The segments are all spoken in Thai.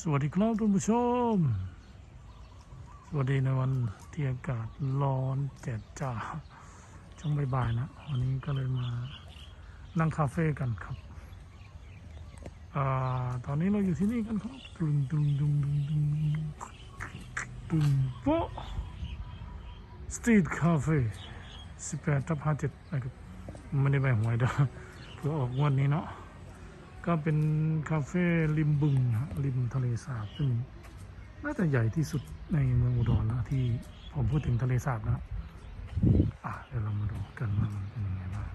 สวัสดีครับท่านผู้ชม สวัสดีในวันที่อากาศร้อนแจัดจ้าช่วงบ่ายๆนะวันนี้ก็เลยมานั่งคาเฟ่กันครับอตอนนี้เราอยู่ที่นี่กันครับตึงตึงตึงตึงตึงตึงโป๊สตรีทคาเฟ่สิบแปดทับห้าเจ็ดนะครับไม่ได้ใบหวยเด้อเพื่อออกงวดนี้เนาะ ก็เป็นคาเฟ่ริมบึงนะริมทะเลสาบซึ่งน่าจะใหญ่ที่สุดในเมืองอุดรนะที่ผมพูดถึงทะเลสาบนะอะเดี๋ยวเรามาดูกันว่ามันเป็นยังไงบ้าง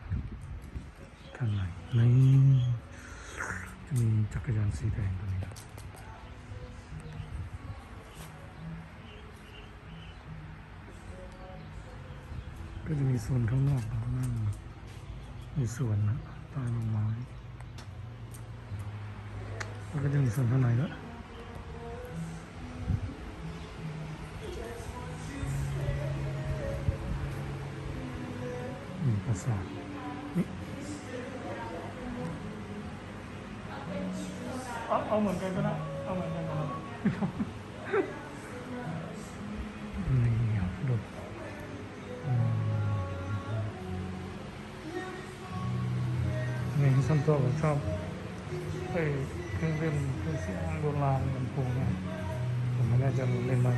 ข้างในนี่จะมีจักรยานสีแดงตัวนี้ก็จะมีโซนข้างนอกนะนั่งมีสวนนะใต้ต้นไม้ แล้วก็จะมีส่วนข้างในด้วยมีปราสาทนี่เอาเอาเหมือนกันก็ได้ เอาเหมือนกันก็ได้นี่ครับดูอืมนี่ซันโตก็ชอบเอ้ย เครื่องเล่นเครื่องเสียงโบราณลำโพงนี่ยผมไม่แน่ใจว่าเล่นไหม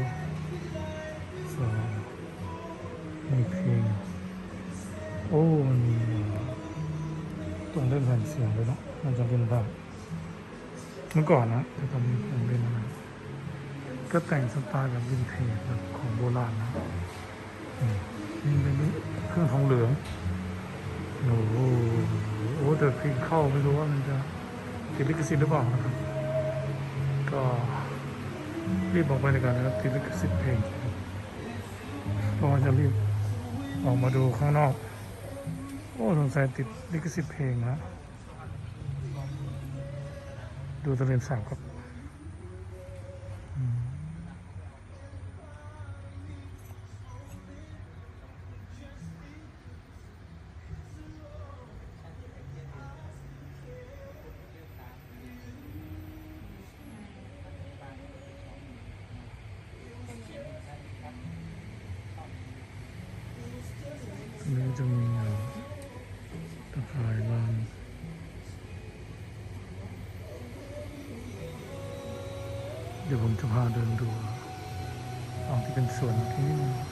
สองมีเพลงโอ้มันมีต้องเล่นแผ่นเสียงเลยเนาะมันจะเล่นได้เมื่อก่อนนะแต่ตอนนี้ผมเล่นอะไรก็แต่งสไตล์แบบวินเทจแบบของโบราณนะนี่เป็นเครื่องทองเหลืองโอ้โหโอ้แต่เพลงเข้าไม่รู้ว่ามันจะ ติดลิขสิทธิ์หรือเปล่านะครับก็รีบออกไปในการนะครับติดลิขสิทธิ์เพลงเพราะว่าจะรีบออกมาดูข้างนอก โอ้สงสัยติดลิขสิทธิ์เพลงนะดูตะเลนสามครับ จะมีเอ่อตะข่ายบางเดี๋ยวผมจะพาเดินดูตองที่เป็นสวนที่นี่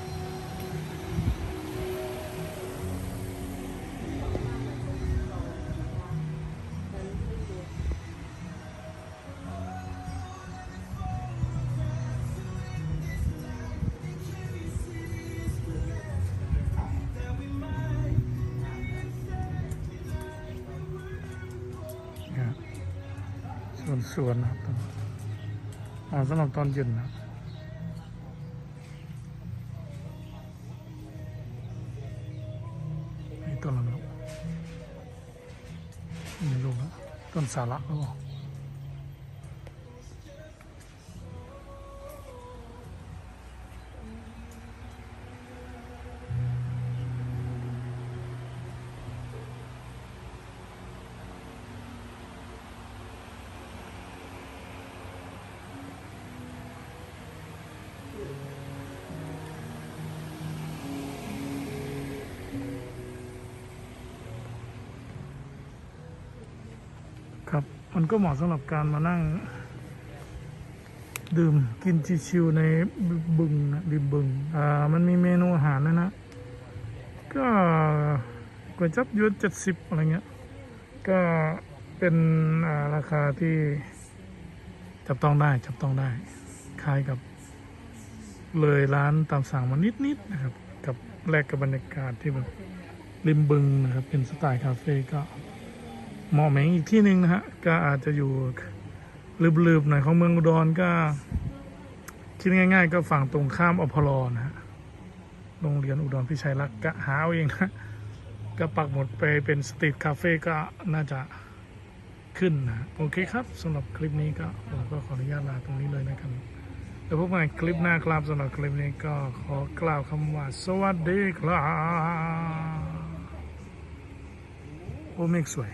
นสวนนะครับอ๋อสำหรับตอนเย็นนะนี่ต้นอะไรไม่รู้ไม่รู้นะต้นสาระหรือเปล่า มันก็เหมาะสำหรับการมานั่ง ดื่มกินชิวๆในบึงนะริมบึงอ่ามันมีเมนูอาหารนะนะ ก็ก๋วยจับยวนเจ็ดสิบอะไรเงี้ย ก็เป็นาราคาที่จับต้องได้จับต้องได้ คล้ายกับเลยร้านตามสั่งมานิดๆนะครับ กับแลกกับบรรยากาศที่แบบริมบึงนะครับ เป็นสไตล์คาเฟ่ก็ หมาะแหมงอีกที่หนึ่งนะฮะ ก็อาจจะอยู่ลืบๆหน่อยของเมืองอุดรก็ คิดง่าย ๆ ก็ฝั่งตรงข้ามอพลนะฮะโรงเรียนอุดรพิชัยรักษ์ก็หาเอาเองนะก็ปักหมดไปเป็นสตรีทคาเฟ่ก็น่าจะขึ้นนะโอเคครับสำหรับคลิปนี้ก็ผมก็ขออนุญาตลาตรงนี้เลยนะครับแล้วพบกันคลิปหน้าครับสำหรับคลิปนี้ก็ขอกล่าวคำว่า สวัสดีครับ โอ้เมฆสวย